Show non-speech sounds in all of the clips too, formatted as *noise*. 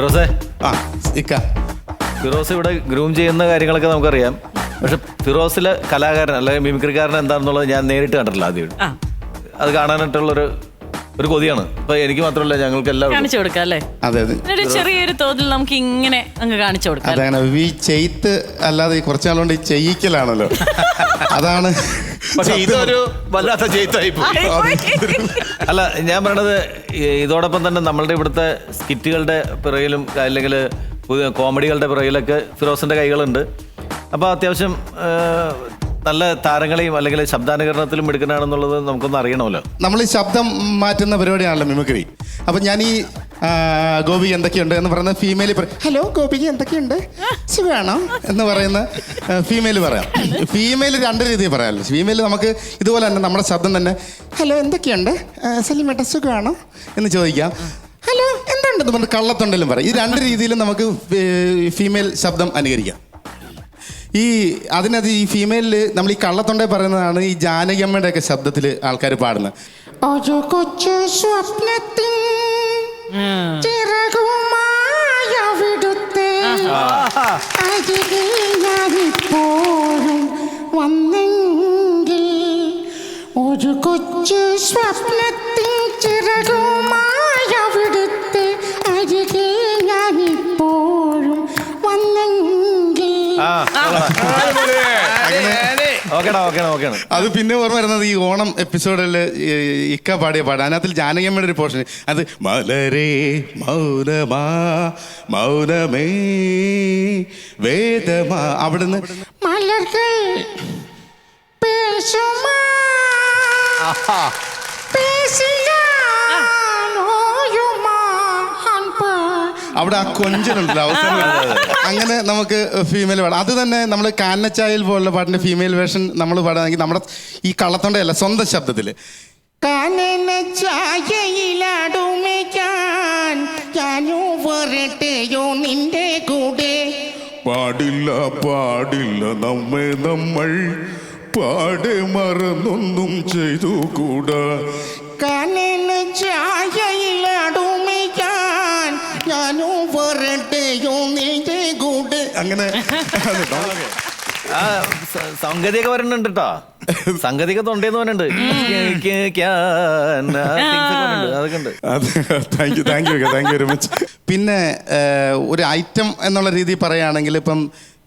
ഫിറോസേ? ആ ഇക്ക. ഫിറോസ് ഇവിടെ ഗ്രൂം ചെയ്യുന്ന കാര്യങ്ങളൊക്കെ നമുക്കറിയാം. പക്ഷെ ഫിറോസിലെ കലാകാരൻ അല്ലെങ്കിൽ മിമിക്രിക്കാരൻ എന്താണെന്നുള്ളത് ഞാൻ നേരിട്ട് കണ്ടിട്ടില്ല ആദ്യം ആ. അത് കാണാനായിട്ടുള്ളൊരു ഒരു കൊതിയാണ്. ഇപ്പൊ എനിക്ക് മാത്രമല്ല ഞങ്ങൾക്ക് എല്ലാവർക്കും. കാണിച്ചു കൊടുക്കാം അല്ലേ? അതെ അതെ. ഒരു ചെറിയൊരു തോതിൽ നമുക്ക് ഇങ്ങനെ അങ്ങ് കാണിച്ചു കൊടുക്കാം? അതങ്ങനെ ഈ ചെയ്ത്ത് അല്ലാതെ ഈ കുറച്ച് ഈ ചെയ്യിക്കലാണല്ലോ. *laughs* അതാണ് പക്ഷെ ഇതൊരു വല്ലാത്ത ജയിത്തായി പോയി. അല്ല ഞാൻ പറയണത് ഇതോടൊപ്പം തന്നെ നമ്മളുടെ ഇവിടുത്തെ സ്കിറ്റുകളുടെ പിറകിലും അല്ലെങ്കിൽ പുതിയ കോമഡികളുടെ പിറകിലൊക്കെ ഫിറോസിന്റെ കൈകളുണ്ട്. അപ്പോൾ അത്യാവശ്യം നല്ല താരങ്ങളെയും അല്ലെങ്കിൽ ശബ്ദാനുകരണത്തിലും എടുക്കണാണെന്നുള്ളത് നമുക്കൊന്ന് അറിയണമല്ലോ. നമ്മൾ ഈ ശബ്ദം മാറ്റുന്ന പരിപാടിയാണല്ലോ മിമിക്രി. അപ്പം ഞാൻ ഈ ഗോപി എന്തൊക്കെയുണ്ട് എന്ന് പറയുന്ന ഫീമെയിൽ ഹലോ ഗോപിക്ക് എന്തൊക്കെയുണ്ട്? സുഖമാണോ എന്ന് പറയുന്ന ഫീമെയിൽ പറയാം. ഫീമെയിൽ രണ്ട് രീതിയിൽ പറയാമല്ലോ ഫീമെയിൽ നമുക്ക് ഇതുപോലെ തന്നെ നമ്മുടെ ശബ്ദം തന്നെ ഹലോ എന്തൊക്കെയുണ്ട്? സലിമേട്ട സുഖമാണോ എന്ന് ചോദിക്കാം. ഹലോ എന്തുണ്ടെന്ന് പറഞ്ഞ് കള്ളത്തൊണ്ടലും പറയാം. ഈ രണ്ട് രീതിയിലും നമുക്ക് ഫീമെയിൽ ശബ്ദം അനുകരിക്കാം. ഈ അതിനകത്ത് ഈ ഫീമെയിലിൽ നമ്മൾ ഈ കള്ളത്തൊണ്ടെ പറയുന്നതാണ് ഈ ജാനകിയമ്മയുടെ ഒക്കെ ശബ്ദത്തിൽ ആൾക്കാർ പാടുന്നത് കൊച്ചു വിടുത്തെ അരികിൽ ഞാനിപ്പോഴും വന്നെങ്കിൽ ഒരു കൊച്ചു സ്വപ്നത്തിൻ അത് പിന്നെ ഓർമ്മ വരുന്നത് ഈ ഓണം എപ്പിസോഡിൽ ഇക്ക പാടിയ പാടാ അതിനകത്ത് ജാനകിയമ്മയുടെ ഒരു പോർഷൻ അത് മലരേ മൗനമാ മൗനമേ വേദമാ. അവിടുന്ന് മലകൾ അവിടെ ആ കൊഞ്ചനുണ്ടല്ലോ അവസരം അങ്ങനെ നമുക്ക് ഫീമെയിൽ പാടാം. അത് തന്നെ നമ്മൾ കാനച്ചായൽ പോലുള്ള പാട്ടിന്റെ ഫീമെയിൽ വേർഷൻ നമ്മൾ പാടുകയാണെങ്കിൽ നമ്മുടെ ഈ കള്ളത്തൊണ്ടയല്ല സ്വന്തം ശബ്ദത്തിൽ കാനന ചായയിലടുമയ്ക്കാൻ വരട്ടെയോ നിന്റെ കൂടെ? പാടില്ല പാടില്ല നമ്മെ നമ്മൾ പാടെ മറന്നൊന്നും ചെയ്തു കൂടാ ഞാനു വരട്ടെയോ നിന്റെ കൂടെ. അങ്ങനെ. *laughs* ആ സ- സംഗതിയൊക്കെ വരണുണ്ട് കേട്ടോ *laughs* സംഗതിയൊക്കെ തൊണ്ടേന്ന് അതൊക്കെ ഉണ്ട്. Thank you thank you thank you very much പിന്നെ ഏഹ്, ഒരു ഐറ്റം എന്നുള്ള രീതിയിൽ പറയുകയാണെങ്കിൽ ഇപ്പം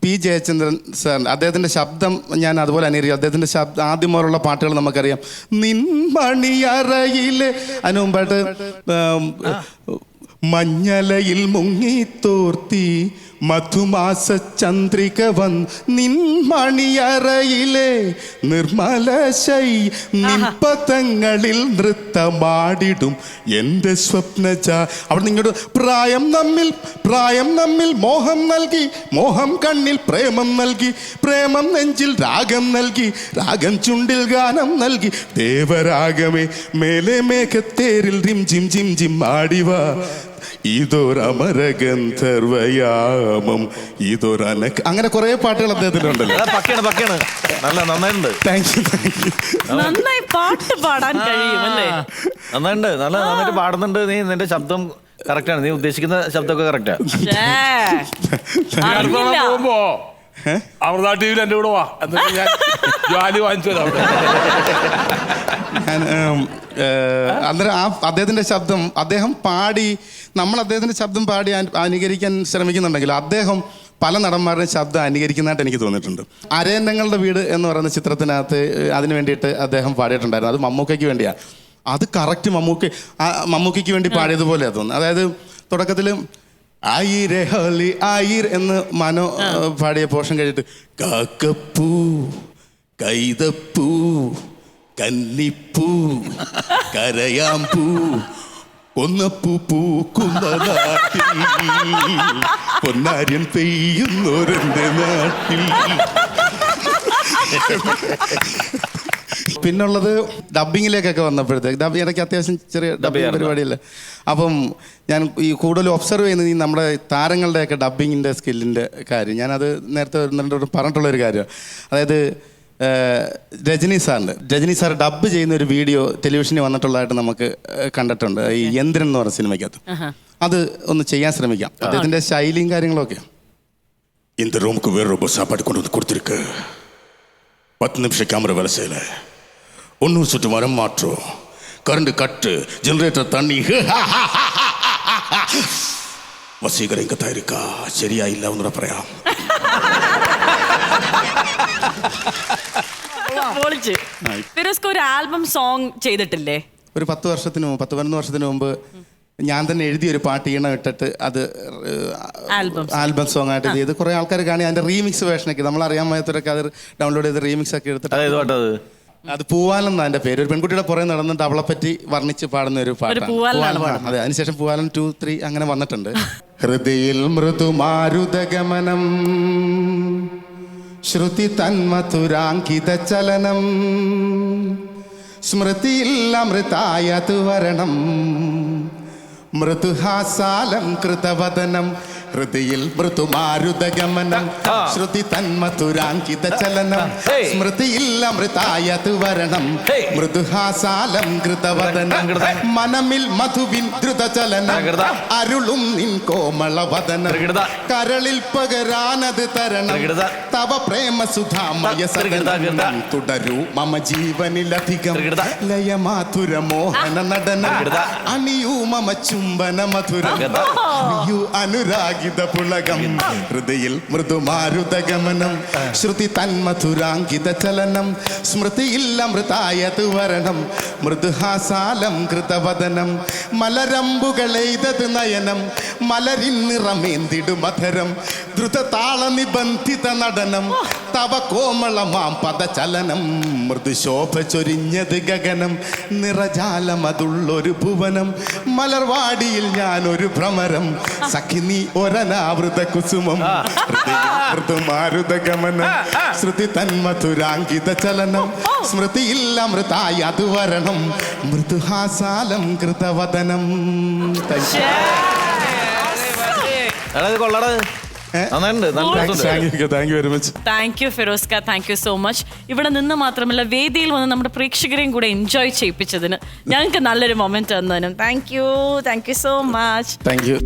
പി ജയചന്ദ്രൻ സാർ അദ്ദേഹത്തിന്റെ ശബ്ദം ഞാൻ അതുപോലെ അനുകരിക്കും അദ്ദേഹത്തിന്റെ ശബ്ദം ആദ്യം മുതലുള്ള പാട്ടുകൾ നമുക്കറിയാം. നിൻമണിയറയിലെ അതിന് മുമ്പായിട്ട് ഏം, മഞ്ഞലയിൽ മുങ്ങിത്തോർത്തി മധുമാസ ചന്ദ്രിക വൻ നിൻമണിയറയിലെ നിർമ്മലശൈ ശൈ നിൻപതങ്ങളിൽ നൃത്തമാടിടും എന്റെ സ്വപ്നജ. അവിടെ നിങ്ങളുടെ പ്രായം നമ്മിൽ പ്രായം നമ്മിൽ മോഹം നൽകി മോഹം കണ്ണിൽ പ്രേമം നൽകി പ്രേമം നെഞ്ചിൽ രാഗം നൽകി രാഗം ചുണ്ടിൽ ഗാനം നൽകി. ദേവരാഗമേ മേലെ മേഘത്തേരിൽ റിം ജിം ജിം ജിം ആടിവാ. ഇതൊരമരഗന്ധർവയാമം ഇതൊരന അങ്ങനെ കുറെ പാട്ടുകൾ അദ്ദേഹത്തിനുണ്ടല്ലോ അതാ പക്കയാണ് പക്കയാണ്. നല്ല നന്നായിട്ടുണ്ട്. താങ്ക് യു താങ്ക് യു നന്നായി പാട്ട് പാടാൻ കഴിയും അല്ലേ? നന്നായിട്ടുണ്ട്. നല്ല നന്നായിട്ട് പാടുന്നുണ്ട്. നീ നിന്റെ ശബ്ദം കറക്റ്റാണ് നീ ഉദ്ദേശിക്കുന്ന ശബ്ദമൊക്കെ കറക്റ്റാ. *laughs* പോകുമ്പോ അമൃത ടി വിയിൽ എന്റെ കൂടെ വാ. എന്നിട്ട് ഞാൻ ജോലി വാങ്ങിച്ചു അന്നേരം ആ അദ്ദേഹത്തിന്റെ ശബ്ദം അദ്ദേഹം പാടി നമ്മൾ അദ്ദേഹത്തിന്റെ ശബ്ദം പാടി അനു- അനുകരിക്കാൻ ശ്രമിക്കുന്നുണ്ടെങ്കിൽ അദ്ദേഹം പല നടന്മാരുടെ ശബ്ദം അനുകരിക്കുന്നതായിട്ട് എനിക്ക് തോന്നിയിട്ടുണ്ട്. അരയന്നങ്ങളുടെ വീട് എന്ന് പറയുന്ന ചിത്രത്തിനകത്ത് അതിന് വേണ്ടിയിട്ട് അദ്ദേഹം പാടിയിട്ടുണ്ടായിരുന്നു. അത് മമ്മൂക്കയ്ക്ക് വേണ്ടിയാണ് അത് കറക്റ്റ് മമ്മൂക്ക മമ്മൂക്കയ്ക്ക് വേണ്ടി പാടിയതുപോലെയാണ് തോന്നുന്നത്. അതായത് തുടക്കത്തിൽ ആയിരെ ഹോലി ആയിർ എന്ന് മനോ പാടിയ പോഷൻ കഴിഞ്ഞിട്ട് കാക്കപ്പൂ കൈതപ്പൂ കന്നിപ്പൂ *laughs* കരയാമ്പൂ കൊന്നപ്പൂ പൂക്കുന്ന നാട്ടിൽ. പൊന്നാര്യൻ പെയ്യുന്നൊരെന്റെ നാട്ടിൽ. *laughs* പിന്നുള്ളത് ഡബിങ്ങിലേക്കൊക്കെ വന്നപ്പോഴത്തേക്ക് ഡബ് ഇടയ്ക്ക് അത്യാവശ്യം ചെറിയ ഡബിങ് ചെയ്യാറുണ്ടോ? പരിപാടിയല്ല അപ്പം ഞാൻ ഈ കൂടുതൽ ഒബ്സർവ് ചെയ്യുന്നത് ഈ നമ്മുടെ താരങ്ങളുടെയൊക്കെ ഡബിങ്ങിൻ്റെ സ്കില്ലിൻ്റെ കാര്യം ഞാനത് നേരത്തെ ഒരു രണ്ട് വട്ടം പറഞ്ഞിട്ടുള്ള ഒരു കാര്യമാണ് അതായത് ഏഹ്, രജനി സാറിൻ്റെ രജനി സാർ ഡബ് ചെയ്യുന്ന ഒരു വീഡിയോ ടെലിവിഷനിൽ വന്നിട്ടുള്ളതായിട്ട് നമുക്ക് ഏഹ്, കണ്ടിട്ടുണ്ട് ഈ യന്ത്രൻ എന്ന് പറഞ്ഞ സിനിമയ്ക്കകത്ത് അത് ഒന്ന് ചെയ്യാൻ ശ്രമിക്കാം അദ്ദേഹത്തിന്റെ ശൈലിയും കാര്യങ്ങളൊക്കെ இந்த ரூமுக்கு வேற ரொம்ப சாப்பாடு கொண்டு வந்து கொடுத்துருக்கு பத்து நிமிஷம் கேமரா வேலை செய்யல ஒன்னூறு சுற்று மரம் மாற்றம் கரண்ட் கட்டு ஜெனரேட்டர் தண்ணி വസീകരം ഇങ്ങ തയ്യാറിക്ക ശരിയായില്ല എന്ന് പറയാം പൊളിച്ച് ഫിറോസ്ക്ക് ഒരു ആൽബം സോങ് ചെയ്തിട്ടില്ലേ ഒരു പത്ത് വർഷത്തിന് മുമ്പ് പത്ത് പതിനൊന്ന് വർഷത്തിന് മുമ്പ് ഞാൻ തന്നെ എഴുതിയ ഒരു പാട്ട് ഈണം ഇട്ടിട്ട് അത് Album ആൽബം സോങ് ആയിട്ട് ചെയ്ത് കുറെ ആൾക്കാർ കാണി അതിന്റെ റീമിക്സ് വേർഷനൊക്കെ നമ്മൾ അറിയാൻ വയ്യാത്തവരൊക്കെ അത് ഡൗൺലോഡ് ചെയ്ത് റീമിക്സ് ഒക്കെ എടുത്തിട്ട് അതേത് പാട്ടത് അത് പൂവാലൻ എന്നാ അതിന്റെ പേര്. ഒരു പെൺകുട്ടിയുടെ പുറകെ നടന്നിട്ട് അവളെ പറ്റി വർണിച്ച് പാടുന്ന ഒരു പാട്ടാണ്. പൂവാലൻ, അതെ അതിനുശേഷം പൂവാലൻ ടു ത്രീ അങ്ങനെ വന്നിട്ടുണ്ട്. ഹൃദയിൽ മൃദുമാരുതഗമനം ശ്രുതി തന്മധുരാങ്കിത ചലനം സ്മൃതിയിൽ അമൃതായ വരണം മൃദുഹാസാലം കൃതവദനം ഹൃദയിൽ മൃതുമാരുതഗമനം ശ്രുതി തന്മധുരാങ്കിത ചലനം. സ്മൃതിയിൽ അമൃതായ തുവരണം മൃദുഹാസാലം കൃതവദനം. മനമിൽ മധുവിൻ ദ്രുതചലനം ചലനം. അരുളും നിൻ കോമള വദനം കരളിൽ പകരാനത് തരണം. തവ പ്രേമ സുധാമയ പ്രകൃത, തുടരൂ മമ ജീവനിലധികം. ലയമാധുര മോഹന നടനം. അണിയൂ മമ ചുംബന മധുരം പ്രകൃത. അറിയൂ പുളകം ഹൃദയിൽ മൃദുമാരുതഗമനം ശ്രുതി തന്മധുരാങ്കിത ചലനം സ്മൃതിയിൽ അമൃതായത് വരണം മൃദുഹാസാലം കൃതവദനം മലരമ്പുകളെയ്തത് നയനം മലരിൻ നിറമേന്തിടും മധരം ദ്രുതതാള നിബന്ധിത നടനം തവ കോമളമാം പദചലനം മൃദുശോഭ ചൊരിഞ്ഞത് ഗഗനം നിറജാലമതുള്ളൊരു ഭുവനം. മലർവാടിയിൽ ഞാൻ ഒരു ഭ്രമരം സഖിനി ഒരനാവൃത കുസുമം. മൃദുമാരുത ഗമനം ശ്രുതി തന്മധുരാങ്കിത ചലനം. സ്മൃതിയിൽ അമൃതായി അത് വരണം മൃദുഹാസാലം കൃതവദനം. you. എടാ ഇത് കൊള്ളടാ നന്നായിട്ടുണ്ട് നല്ല രസമുണ്ട്. Thank you, thank you very much. Thank you ഫിറോസ്ക thank you so much ഇവിടെ നിന്ന് മാത്രമല്ല വേദിയിൽ വന്ന് നമ്മുടെ പ്രേക്ഷകരെയും കൂടെ എൻജോയ് ചെയ്യിപ്പിച്ചതിന് ഞങ്ങൾക്ക് നല്ലൊരു moment തന്നതിനും thank you thank you so much thank you.